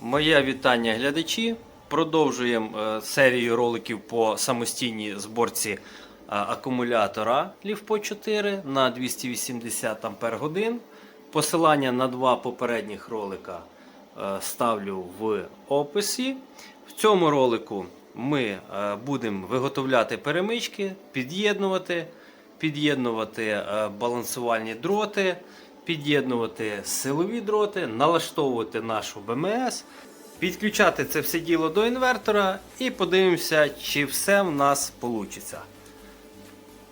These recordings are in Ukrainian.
Моє вітання глядачі. Продовжуємо е, серію роликів по самостійній зборці е, акумулятора LiFePO 4 на 280 Ампер годин. Посилання на два попередніх ролика е, ставлю в описі. В цьому ролику ми будемо виготовляти перемички, під'єднувати, під'єднувати балансувальні дроти, під'єднувати силові дроти, налаштовувати нашу БМС, підключати це все діло до інвертора і подивимося, чи все в нас вийде.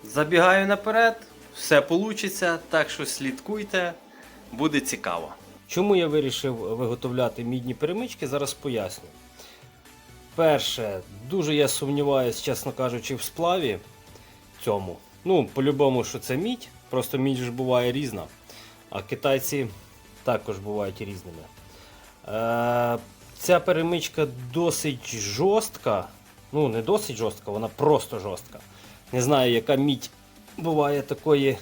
Забігаю наперед, все вийде, так що слідкуйте, буде цікаво. Чому я вирішив виготовляти мідні перемички, зараз поясню. Перше, дуже я сумніваюся, чесно кажучи, в сплаві цьому. Ну, по-любому, що це мідь, просто мідь ж буває різна. А китайці також бувають різними. Е, ця перемичка досить жорстка. Ну, не досить жорстка, вона просто жорстка. Не знаю, яка мідь буває такої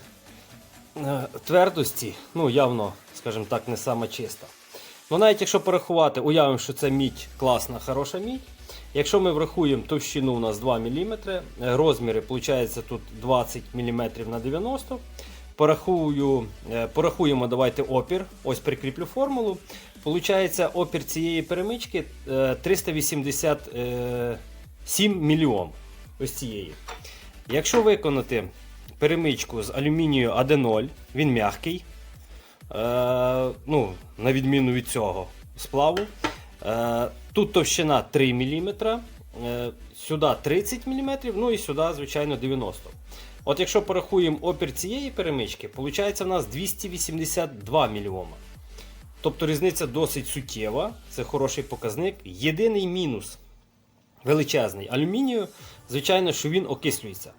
е, твердості. Ну, явно, скажімо так, не сама чиста. Ну, навіть якщо порахувати, уявимо, що це мідь класна, хороша мідь. Якщо ми врахуємо товщину у нас 2 мм, розміри виходить тут 20 мм на 90 Порахую, е, порахуємо давайте опір. Ось прикріплю формулу. Получається опір цієї перемички е, 387 мільйон. Ось цієї. Якщо виконати перемичку з алюмінію АД0, він м'який. Е, ну, на відміну від цього сплаву. Е, тут товщина 3 мм, е, сюди 30 мм, ну і сюди, звичайно, 90 От якщо порахуємо опір цієї перемички, виходить в нас 282 мільйома. Тобто різниця досить суттєва, це хороший показник. Єдиний мінус величезний алюмінію, звичайно, що він окислюється.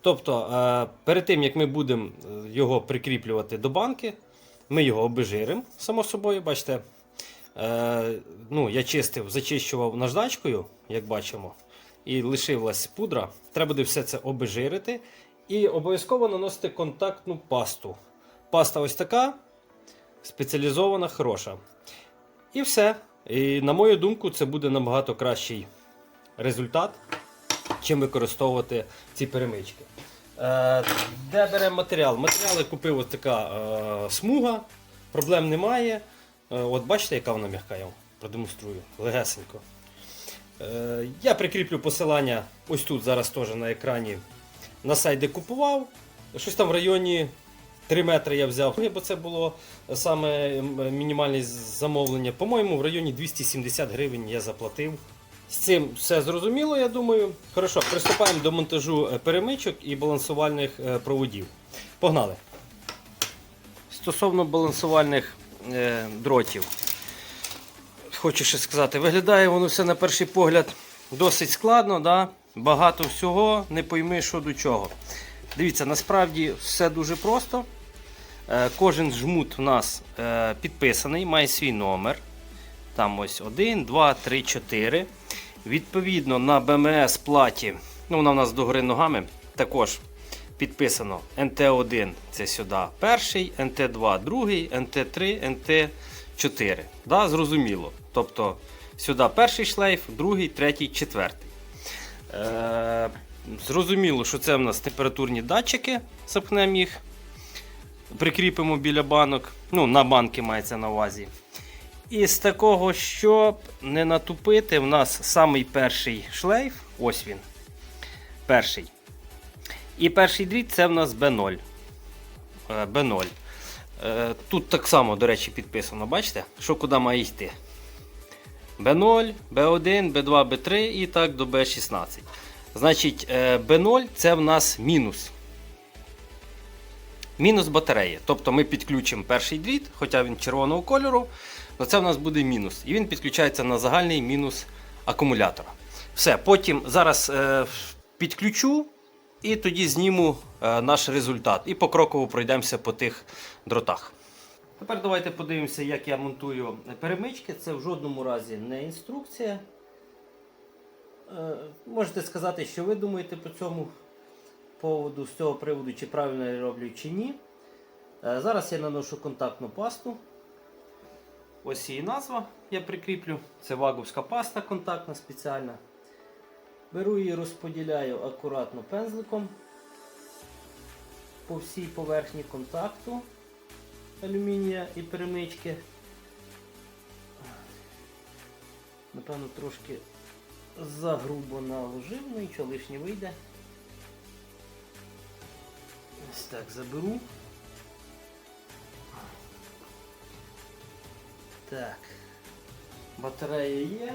Тобто, е, перед тим як ми будемо е, його прикріплювати до банки, ми його обезжиримо, само собою, бачите. Е, ну, я чистив, зачищував наждачкою, як бачимо, і лишилась пудра. Треба буде все це обезжирити. І обов'язково наносити контактну пасту. Паста ось така, спеціалізована, хороша. І все. І на мою думку, це буде набагато кращий результат, чим використовувати ці перемички. Е, де беремо матеріал? Матеріал я купив ось така е, смуга, проблем немає. Е, от бачите, яка вона м'яка, я вам продемонструю легесенько. Е, я прикріплю посилання ось тут зараз теж на екрані на сайт, де купував. Щось там в районі 3 метри я взяв, бо це було саме мінімальне замовлення. По-моєму, в районі 270 гривень я заплатив. З цим все зрозуміло, я думаю. Хорошо, приступаємо до монтажу е, перемичок і балансувальних е, проводів. Погнали! Стосовно балансувальних е, дротів, хочу ще сказати, виглядає воно все на перший погляд досить складно, да? Багато всього, не пойми, що до чого. Дивіться, насправді все дуже просто. Е, Кожен жмут у нас е, підписаний, має свій номер. Там ось 1, 2, 3, 4. Відповідно, на БМС платі, ну вона у нас догори ногами, також підписано НТ1 це сюди перший, НТ2 другий, НТ3, НТ4. Да, Зрозуміло. Тобто сюди перший шлейф, другий, третій, четвертий. Е, зрозуміло, що це в нас температурні датчики, запхнемо їх, прикріпимо біля банок. Ну, на банки мається на увазі. І з такого, щоб не натупити, в нас самий перший шлейф, ось він. Перший. І перший дріт це в нас B0. Е, B0. Е, Тут так само, до речі, підписано, бачите, що куди має йти. B0, B1, B2, B3 і так до B16. Значить, е, B0 це в нас мінус. Мінус батареї. Тобто ми підключимо перший дріт, хоча він червоного кольору, то це в нас буде мінус. І він підключається на загальний мінус акумулятора. Все, потім зараз е, підключу і тоді зніму е, наш результат. І покроково пройдемося по тих дротах. Тепер давайте подивимося, як я монтую перемички. Це в жодному разі не інструкція. Е, Можете сказати, що ви думаєте по цьому поводу, з цього приводу, чи правильно я роблю, чи ні. Е, Зараз я наношу контактну пасту. Ось її назва я прикріплю. Це ваговська паста контактна спеціальна. Беру її, розподіляю акуратно пензликом по всій поверхні контакту алюмінія і перемички. Напевно, трошки загрубо наложив, ну нічого лишнє вийде. Ось так заберу. Так. Батарея є.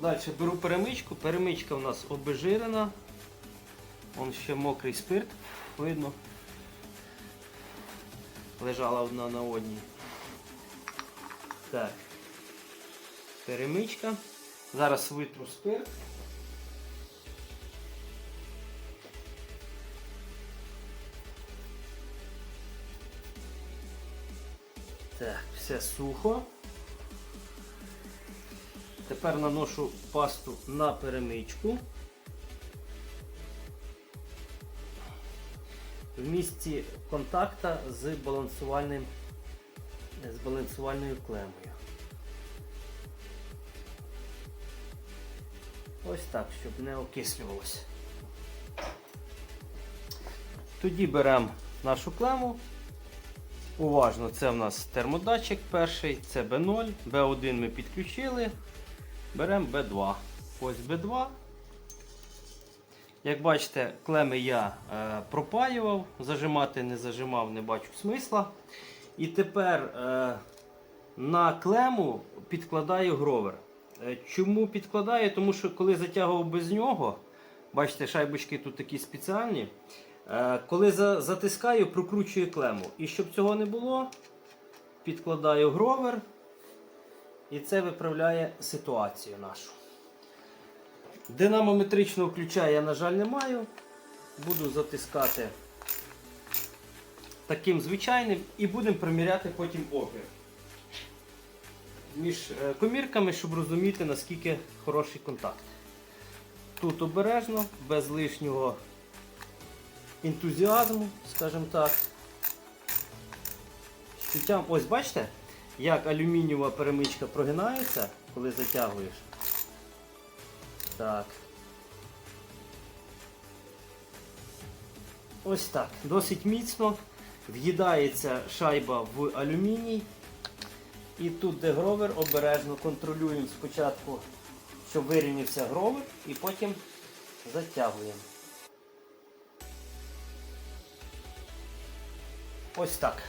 Далі беру перемичку. Перемичка у нас обезжирена. Вон ще мокрий спирт, видно. Лежала одна на одній. Так. Перемичка. Зараз витру спирт. Так, все сухо. Тепер наношу пасту на перемичку. В місці контакта з балансувальним з балансувальною клемою. Ось так, щоб не окислювалося. Тоді беремо нашу клему. Уважно, це в нас термодатчик перший, це B0, B1 ми підключили. Беремо B2. Ось B2. Як бачите, клеми я е, пропаював, зажимати не зажимав, не бачу смисла. І тепер е, на клему підкладаю гровер. Е, чому підкладаю? Тому що коли затягував без нього, бачите, шайбочки тут такі спеціальні. Е, коли за, затискаю, прокручую клему. І щоб цього не було, підкладаю гровер. І це виправляє ситуацію нашу. Динамометричного ключа я, на жаль, не маю. Буду затискати таким звичайним і будемо приміряти потім опір. Між е, комірками, щоб розуміти, наскільки хороший контакт. Тут обережно, без лишнього ентузіазму, скажімо так. Ось бачите, як алюмінієва перемичка прогинається, коли затягуєш. Так. Ось так. Досить міцно. В'їдається шайба в алюміній. І тут, де гровер, обережно контролюємо спочатку, щоб вирівнявся гровер, і потім затягуємо. Ось так.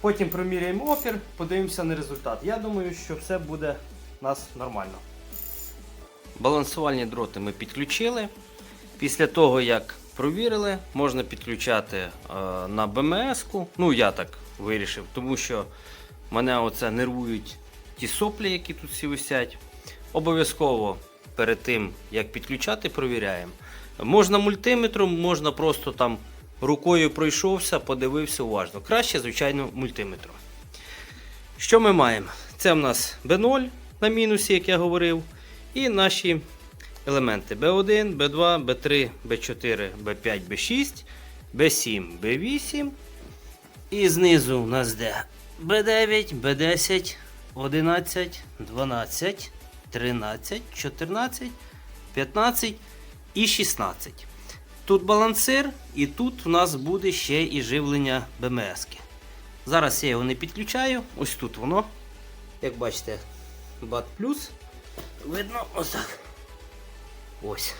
Потім проміряємо опір, подивимося на результат. Я думаю, що все буде у нас нормально. Балансувальні дроти ми підключили. Після того, як провірили, можна підключати е, на БМС-ку. Ну, я так вирішив, тому що мене оце нервують ті соплі, які тут всі висять. Обов'язково перед тим, як підключати, провіряємо. Можна мультиметром, можна просто там рукою пройшовся, подивився уважно. Краще, звичайно, мультиметром. Що ми маємо? Це в нас B0 на мінусі, як я говорив, і наші елементи B1, B2, B3, B4, B5, B6, B7, B8. І знизу у нас де B9, B10, 11, 12, 13, 14, 15 і 16. Тут балансир, і тут у нас буде ще і живлення БМС. Зараз я його не підключаю. Ось тут воно. Як бачите, BAT плюс. Видно ось так. Ось.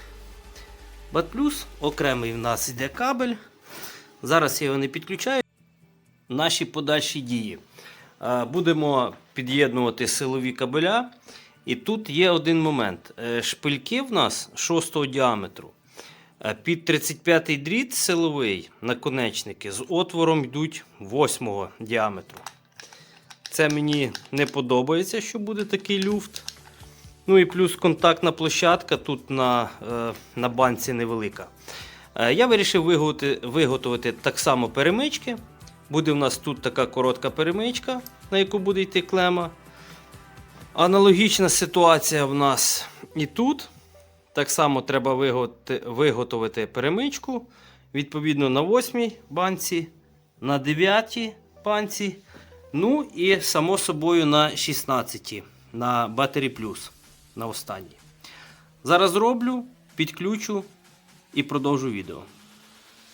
BAT плюс, окремий в нас йде кабель. Зараз я його не підключаю. Наші подальші дії. Е, Будемо під'єднувати силові кабеля. І тут є один момент. Е, Шпильки в нас 6 діаметру. Е, Під 35-й дріт силовий наконечники з отвором йдуть 8 діаметру. Це мені не подобається, що буде такий люфт. Ну і плюс контактна площадка тут на, е, на банці невелика. Е, Я вирішив виготовити, так само перемички. Буде в нас тут така коротка перемичка, на яку буде йти клема. Аналогічна ситуація в нас і тут. Так само треба виготовити перемичку. Відповідно, на восьмій банці на 9 банці. Ну і само собою на 16 на Battery Plus на останній. Зараз роблю, підключу і продовжу відео.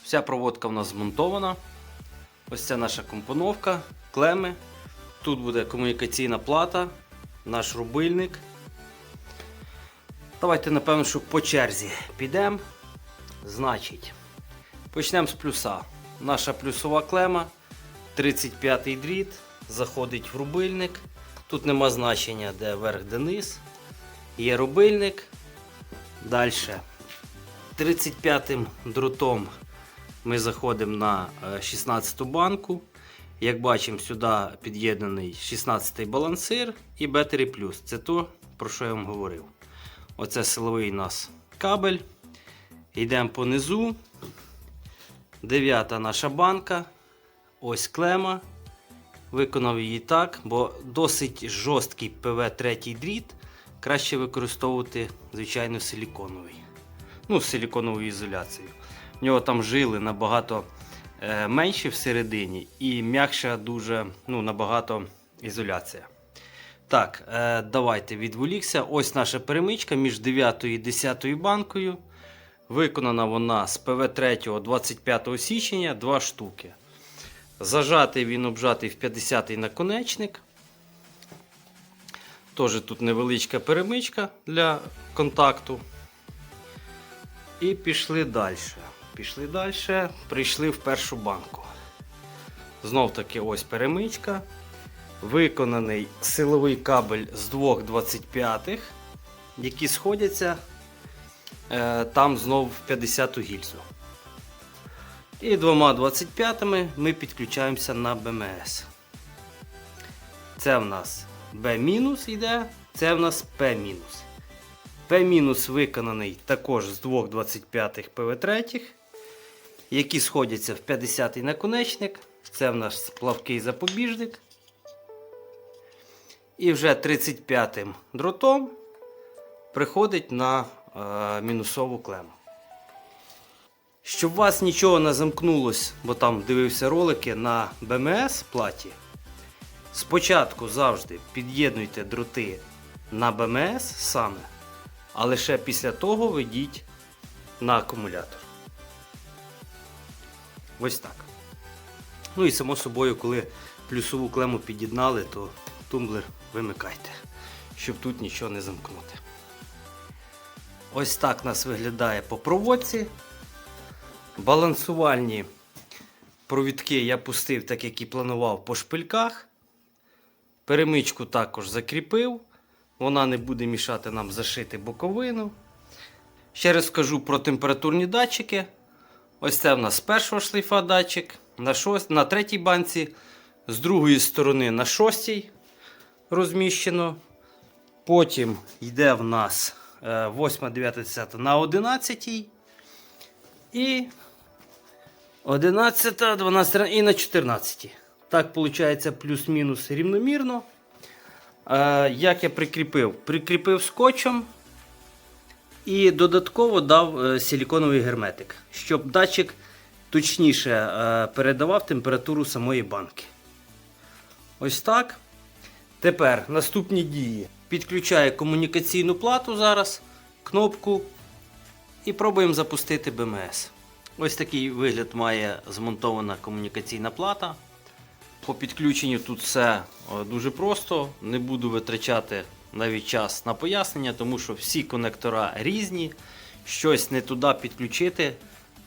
Вся проводка в нас змонтована. Ось це наша компоновка, клеми. Тут буде комунікаційна плата, наш рубильник. Давайте, напевно, що по черзі підемо. Значить, почнемо з плюса. Наша плюсова клема, 35-й дріт, заходить в рубильник. Тут нема значення, де верх, де низ. Є рубильник. Далі 35-м дротом ми заходимо на 16-ту банку. Як бачимо, сюди під'єднаний 16-й балансир і Battery Plus. Це то, про що я вам говорив. Оце силовий у нас кабель. Йдемо по низу. Дев'ята наша банка. Ось клема. Виконав її так, бо досить жорсткий ПВ-3 дріт. Краще використовувати, звичайно, силіконовий. Ну, з силіконовою ізоляцією. В нього там жили набагато е, менші всередині і м'якша дуже, ну, набагато ізоляція. Так, е, давайте відволікся. Ось наша перемичка між 9 і 10 банкою. Виконана вона з ПВ3 25 січня 2 штуки. Зажатий він обжатий в 50-й наконечник. Теж тут невеличка перемичка для контакту. І пішли далі. Пішли далі, прийшли в першу банку. Знов таки ось перемичка. Виконаний силовий кабель з двох 25-х, які сходяться е, там знов в 50-ту гільзу. І двома 25-ми ми підключаємося на БМС. Це в нас B- йде, це в нас P-. P- виконаний також з двох 25-х ПВ3, які сходяться в 50-й наконечник. Це в нас плавкий запобіжник. І вже 35-м дротом приходить на е, мінусову клему. Щоб у вас нічого не замкнулось, бо там дивився ролики на БМС платі. Спочатку завжди під'єднуйте дроти на БМС саме, а лише після того ведіть на акумулятор. Ось так. Ну і само собою, коли плюсову клему під'єднали, то тумблер вимикайте, щоб тут нічого не замкнути. Ось так нас виглядає по проводці. Балансувальні провідки я пустив, так як і планував, по шпильках. Перемичку також закріпив. Вона не буде мішати нам зашити боковину. Ще раз скажу про температурні датчики. Ось це в нас з першого шлейфа датчик, на, шост... на третій банці, з другої сторони на шостій розміщено. Потім йде в нас 8, 9, 10 на 11. І 11, 12 і на 14. Так, виходить, плюс-мінус рівномірно. Е, Як я прикріпив? Прикріпив скотчем і додатково дав е, силіконовий герметик, щоб датчик точніше е, передавав температуру самої банки. Ось так. Тепер наступні дії. Підключаю комунікаційну плату зараз, кнопку і пробуємо запустити БМС. Ось такий вигляд має змонтована комунікаційна плата. По підключенню тут все дуже просто. Не буду витрачати навіть час на пояснення, тому що всі конектора різні. Щось не туди підключити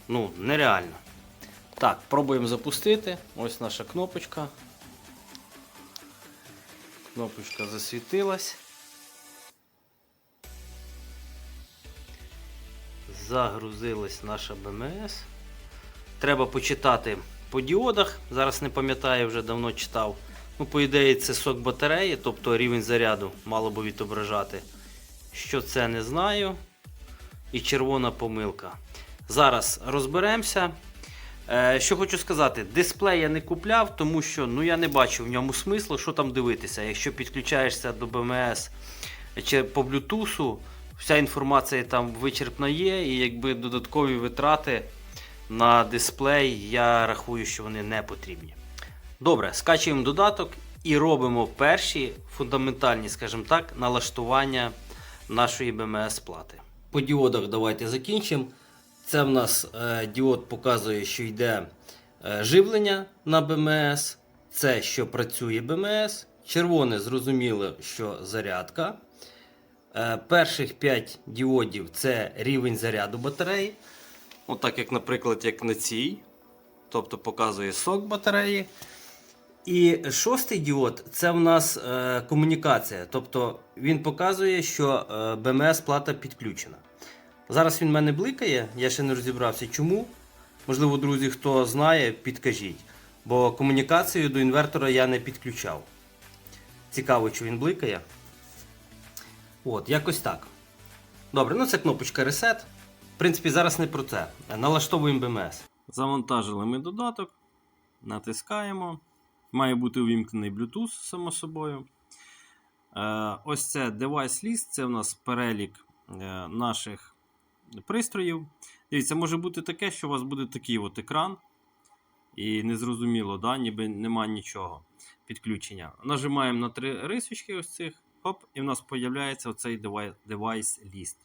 ну, нереально. Так, пробуємо запустити. Ось наша кнопочка. Кнопочка засвітилась. Загрузилась наша БМС. Треба почитати по діодах. Зараз не пам'ятаю, вже давно читав. Ну, по ідеї, це сок батареї, тобто рівень заряду мало би відображати. Що це не знаю. І червона помилка. Зараз розберемося. Е, що хочу сказати, дисплей я не купляв, тому що ну, я не бачу в ньому смислу, що там дивитися. Якщо підключаєшся до БМС чи по Bluetooth, вся інформація там вичерпна є, і якби додаткові витрати на дисплей, я рахую, що вони не потрібні. Добре, скачуємо додаток і робимо перші фундаментальні, скажімо так, налаштування нашої BMS плати. По діодах давайте закінчимо. Це в нас е, діод показує, що йде е, живлення на BMS. Це що працює BMS. Червоне зрозуміло, що зарядка. Е, перших 5 діодів це рівень заряду батареї. Отак, як, наприклад, як на цій. Тобто показує сок батареї. І шостий діод це в нас е, комунікація. Тобто він показує, що е, BMS плата підключена. Зараз він в мене бликає, я ще не розібрався чому. Можливо, друзі, хто знає, підкажіть. Бо комунікацію до інвертора я не підключав. Цікаво, чи він бликає. От, якось так. Добре, ну це кнопочка Reset. Принципі, зараз не про це. Налаштовуємо BMS. Завантажили ми додаток, натискаємо. Має бути увімкнений Bluetooth, само собою. Е, ось це List, це у нас перелік е, наших пристроїв. Дивіться, може бути таке, що у вас буде такий от екран. І незрозуміло, да? ніби нема нічого підключення. Нажимаємо на три рисочки ось цих, хоп, і в нас з'являється оцей list.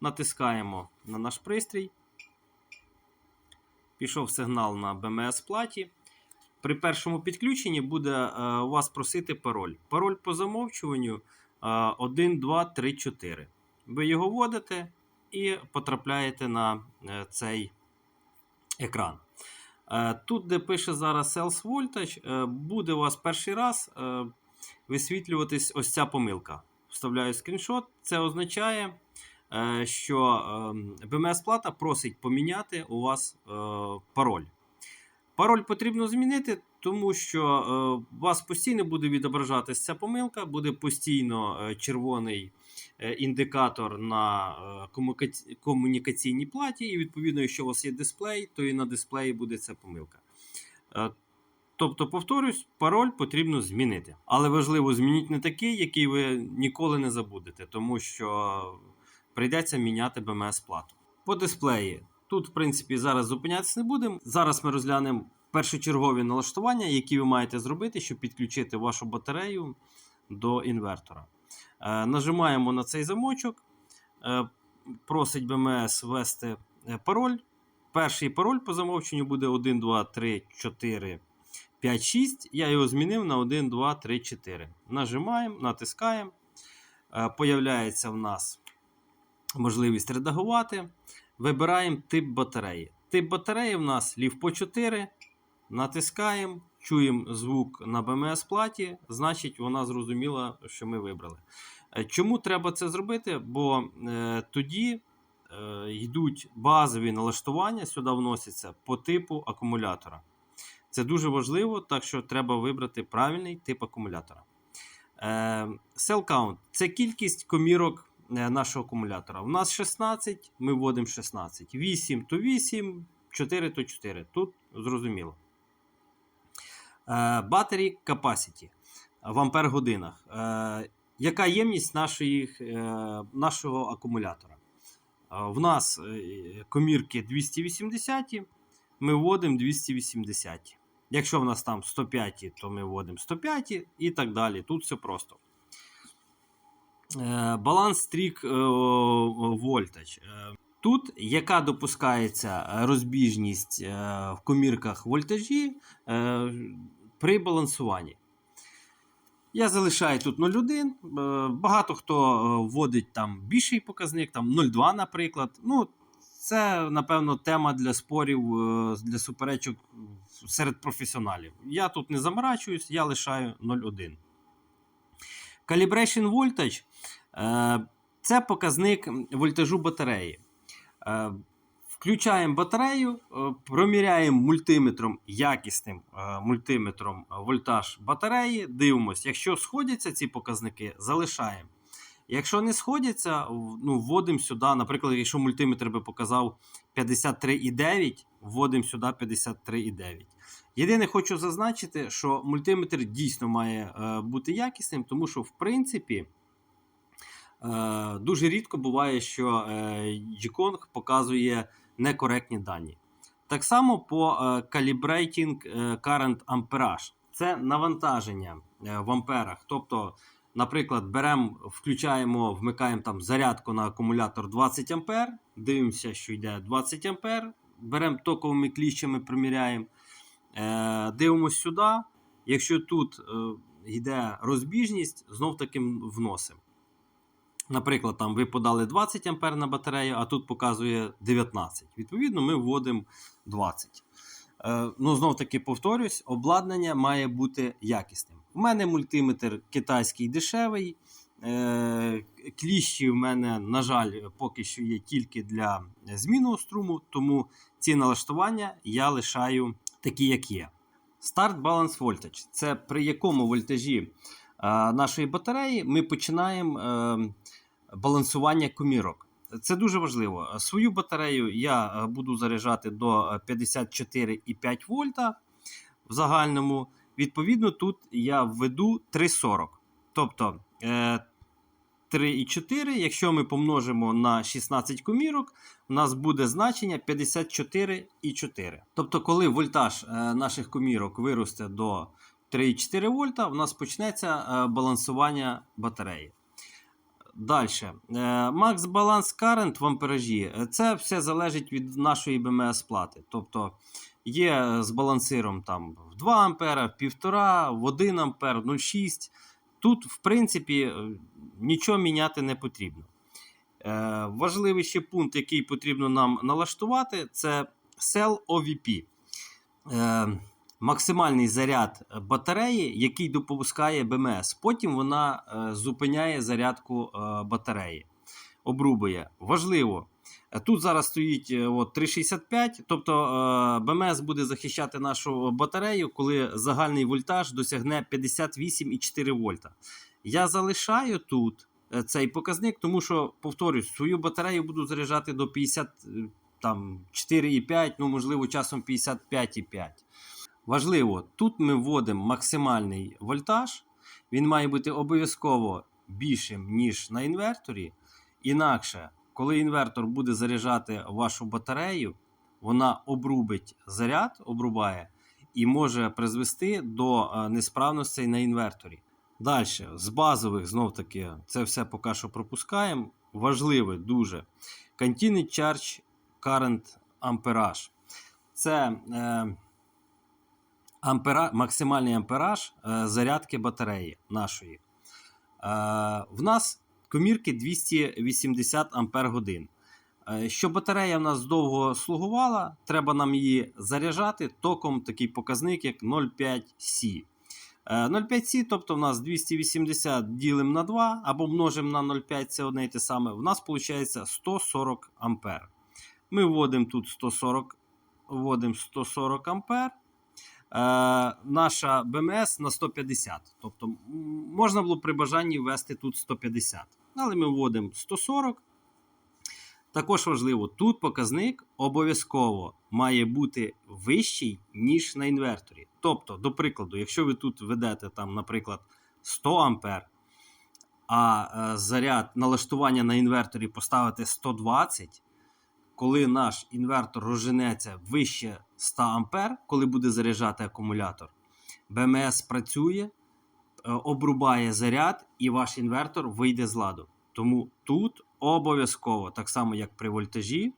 Натискаємо на наш пристрій. Пішов сигнал на BMS платі. При першому підключенні буде е, у вас просити пароль. Пароль по замовчуванню е, 1, 2, 3, 4. Ви його вводите і потрапляєте на е, цей екран. Е, Тут, де пише зараз Sales Voltage, буде у вас перший раз висвітлюватись ось ця помилка. Вставляю скріншот. Це означає, що е, BMS-плата просить поміняти у вас е, пароль. Пароль потрібно змінити, тому що е, вас постійно буде відображатися ця помилка, буде постійно е, червоний е, індикатор на е, комунікаційній платі, і відповідно, якщо у вас є дисплей, то і на дисплеї буде ця помилка. Е, Тобто, повторюсь, пароль потрібно змінити. Але важливо, змініть не такий, який ви ніколи не забудете, тому що прийдеться міняти BMS-плату. По дисплеї. Тут, в принципі, зараз зупинятися не будемо. Зараз ми розглянемо першочергові налаштування, які ви маєте зробити, щоб підключити вашу батарею до інвертора. Е, нажимаємо на цей замочок. Е, просить BMS ввести е, пароль. Перший пароль по замовченню буде 1, 2, 3, 4, 5, 6. Я його змінив на 1, 2, 3, 4. Нажимаємо, натискаємо. Появляється в нас можливість редагувати. Вибираємо тип батареї. Тип батареї в нас LiFePO 4. Натискаємо, чуємо звук на BMS платі, значить, вона зрозуміла, що ми вибрали. Е, Чому треба це зробити? Бо е, тоді е, йдуть базові налаштування, сюди вносяться по типу акумулятора. Це дуже важливо, так що треба вибрати правильний тип акумулятора. Е, Cell count це кількість комірок нашого акумулятора. У нас 16, ми вводимо 16. 8 то 8, 4 то 4. Тут зрозуміло. Е, Battery capacity в ампер годинах. Е, Яка ємність нашої, е, нашого акумулятора? Е, В нас е, комірки 280, ми вводимо 280. Якщо в нас там 105, то ми вводимо 105 і так далі. Тут все просто. Е, Баланс стрік вольтаж. Тут, яка допускається розбіжність е, в комірках вольтажі е, при балансуванні. Я залишаю тут 0,1. Е, Багато хто е, вводить там більший показник, там 0,2, наприклад. Ну, це, напевно, тема для спорів, е, для суперечок серед професіоналів. Я тут не заморачуюсь, я лишаю 0,1. Calibration voltage е, це показник вольтажу батареї. Е, Включаємо батарею, е, проміряємо мультиметром, якісним мультиметром вольтаж батареї. Дивимося, якщо сходяться ці показники, залишаємо. Якщо не сходяться, ну, вводимо сюди, наприклад, якщо мультиметр би показав 53,9, вводимо сюди 53,9. Єдине, хочу зазначити, що мультиметр дійсно має е, бути якісним, тому що, в принципі, е, дуже рідко буває, що е, G-Kong показує некоректні дані. Так само по Calibrating Current Amperage. Це навантаження в амперах. Тобто, наприклад, беремо, включаємо, вмикаємо там зарядку на акумулятор 20 ампер, дивимося, що йде 20 ампер, беремо токовими кліщами, приміряємо, е, дивимося сюди. Якщо тут е, йде розбіжність, знов таки вносимо. Наприклад, там ви подали 20 ампер на батарею, а тут показує 19. Відповідно, ми вводимо 20. Е, ну, знов таки повторюсь, обладнання має бути якісним. У мене мультиметр китайський дешевий. Е, кліщі в мене, на жаль, поки що є тільки для змінного струму, тому ці налаштування я лишаю такі, як є. Start Balance Voltage це при якому вольтажі е, нашої батареї ми починаємо е, балансування комірок. Це дуже важливо. Свою батарею я е, буду заряджати до е, 54,5 вольта в загальному. Відповідно, тут я введу 3,40. Тобто е, 3,4, якщо ми помножимо на 16 комірок, у нас буде значення 54,4. Тобто, коли вольтаж е, наших комірок виросте до 3,4 вольта, у нас почнеться е, балансування батареї. Далі. Max Balance Current в амперажі. Е, Це все залежить від нашої БМС плати. Тобто є з балансиром там в 2 ампера, в 1,5, в 1 ампер, 0,6. Тут, в принципі, е, нічого міняти не потрібно. Е, важливий ще пункт, який потрібно нам налаштувати, це Cell OVP. Е, максимальний заряд батареї, який допускає БМС. Потім вона е, зупиняє зарядку батареї, обрубує. Важливо. Тут зараз стоїть от, 3,65, тобто БМС буде захищати нашу батарею, коли загальний вольтаж досягне 58,4 вольта. Я залишаю тут е, цей показник, тому що, повторюсь, свою батарею буду заряджати до 54,5, ну, можливо, часом 55,5. Важливо, тут ми вводимо максимальний вольтаж. Він має бути обов'язково більшим, ніж на інверторі. Інакше, коли інвертор буде заряджати вашу батарею, вона обрубить заряд, обрубає і може призвести до е, несправностей на інверторі. Далі, з базових, знов таки, це все поки що пропускаємо. Важливе дуже Continued Charge Current Amperage. Це е, ампера, максимальний ампераж е, зарядки батареї нашої. Е, в нас комірки 280 ампер годин. Щоб батарея в нас довго слугувала, треба нам її заряджати током такий показник, як 0,5 С. 0,5 С, тобто в нас 280 ділимо на 2 або множимо на 0,5 це одне і те саме. В нас виходить 140 ампер. Ми вводимо тут 140, вводимо 140 ампер. Е, наша БМС на 150. Тобто можна було при бажанні ввести тут 150. Але ми вводимо 140. Також важливо, тут показник обов'язково має бути вищий, ніж на інверторі. Тобто, до прикладу, якщо ви тут ведете, там, наприклад, 100 ампер, а е, заряд налаштування на інверторі поставити 120, коли наш інвертор розженеться вище 100 ампер, коли буде заряджати акумулятор, БМС працює, е, обрубає заряд, і ваш інвертор вийде з ладу. Тому тут обов'язково, так само як при вольтажі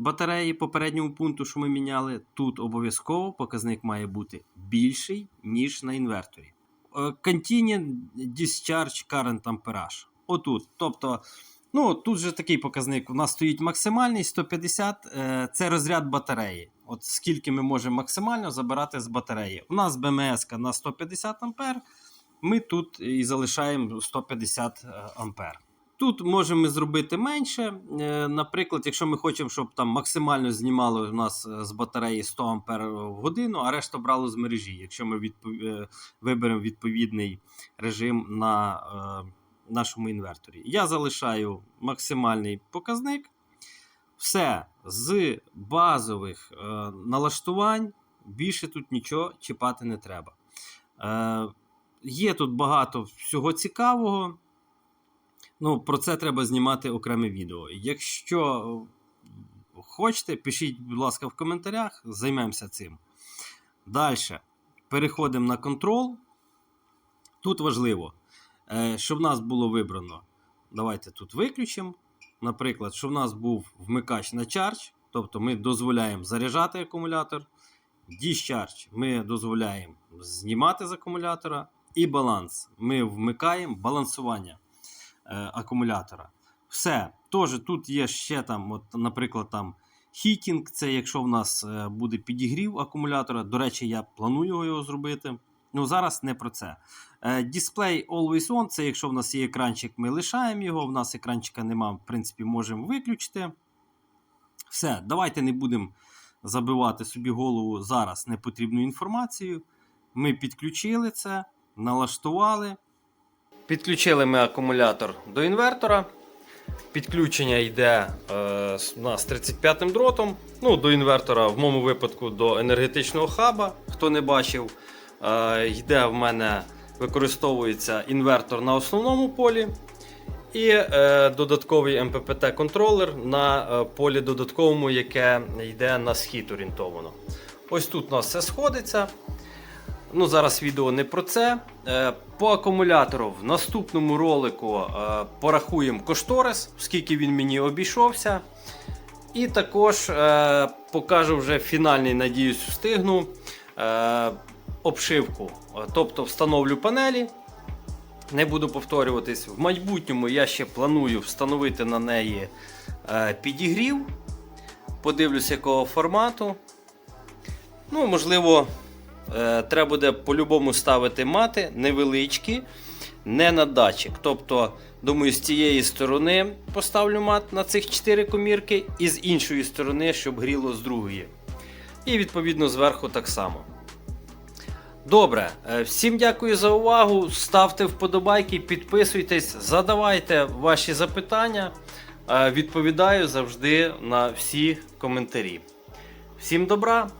батареї попередньому пункту, що ми міняли, тут обов'язково показник має бути більший, ніж на інверторі. Е, Discharge Current Amperage. Отут. Тобто, ну, тут же такий показник. У нас стоїть максимальний 150 е, це розряд батареї. От скільки ми можемо максимально забирати з батареї. У нас БМС на 150 ампер. Ми тут і залишаємо 150 ампер. Тут можемо зробити менше. Е, Наприклад, якщо ми хочемо, щоб там максимально знімало у нас е, з батареї 100 ампер в годину, а решта брало з мережі. Якщо ми відпов... е, виберемо відповідний режим на е, нашому інверторі. Я залишаю максимальний показник. Все з базових е, налаштувань більше тут нічого чіпати не треба. Е, Є тут багато всього цікавого. Ну, про це треба знімати окреме відео. Якщо хочете, пишіть, будь ласка, в коментарях, займемося цим. Далі. Переходимо на контрол. Тут важливо, е, щоб в нас було вибрано. Давайте тут виключимо. Наприклад, щоб в нас був вмикач на чардж, тобто ми дозволяємо заряджати акумулятор. Discharge ми дозволяємо знімати з акумулятора. І баланс. Ми вмикаємо балансування е, акумулятора. Все. Тож тут є ще там, от, наприклад, там хітінг, це якщо в нас е, буде підігрів акумулятора. До речі, я планую його зробити. Ну, зараз не про це. Е, Display Always On, це якщо в нас є екранчик, ми лишаємо його. В нас екранчика немає, в принципі, можемо виключити. Все, давайте не будемо забивати собі голову зараз непотрібну інформацію. Ми підключили це, налаштували. Підключили ми акумулятор до інвертора. Підключення йде е, нас 35-м дротом. Ну, до інвертора, в моєму випадку, до енергетичного хаба. Хто не бачив, е, йде в мене, використовується інвертор на основному полі. І е, додатковий МППТ-контролер на е, полі додатковому, яке йде на схід орієнтовано. Ось тут у нас все сходиться. Ну, зараз відео не про це. Е, По акумулятору в наступному ролику е, порахуємо кошторис, скільки він мені обійшовся. І також е, покажу вже фінальний, надіюсь, встигну обшивку. Тобто встановлю панелі. Не буду повторюватись. В майбутньому я ще планую встановити на неї підігрів. Подивлюсь, якого формату. Ну, можливо, треба буде по-любому ставити мати невеличкі, не на датчик. Тобто, думаю, з цієї сторони поставлю мат на цих 4 комірки, і з іншої сторони, щоб гріло з другої. І відповідно зверху так само. Добре, е, всім дякую за увагу. Ставте вподобайки, підписуйтесь, задавайте ваші запитання. Е, Відповідаю завжди на всі коментарі. Всім добра!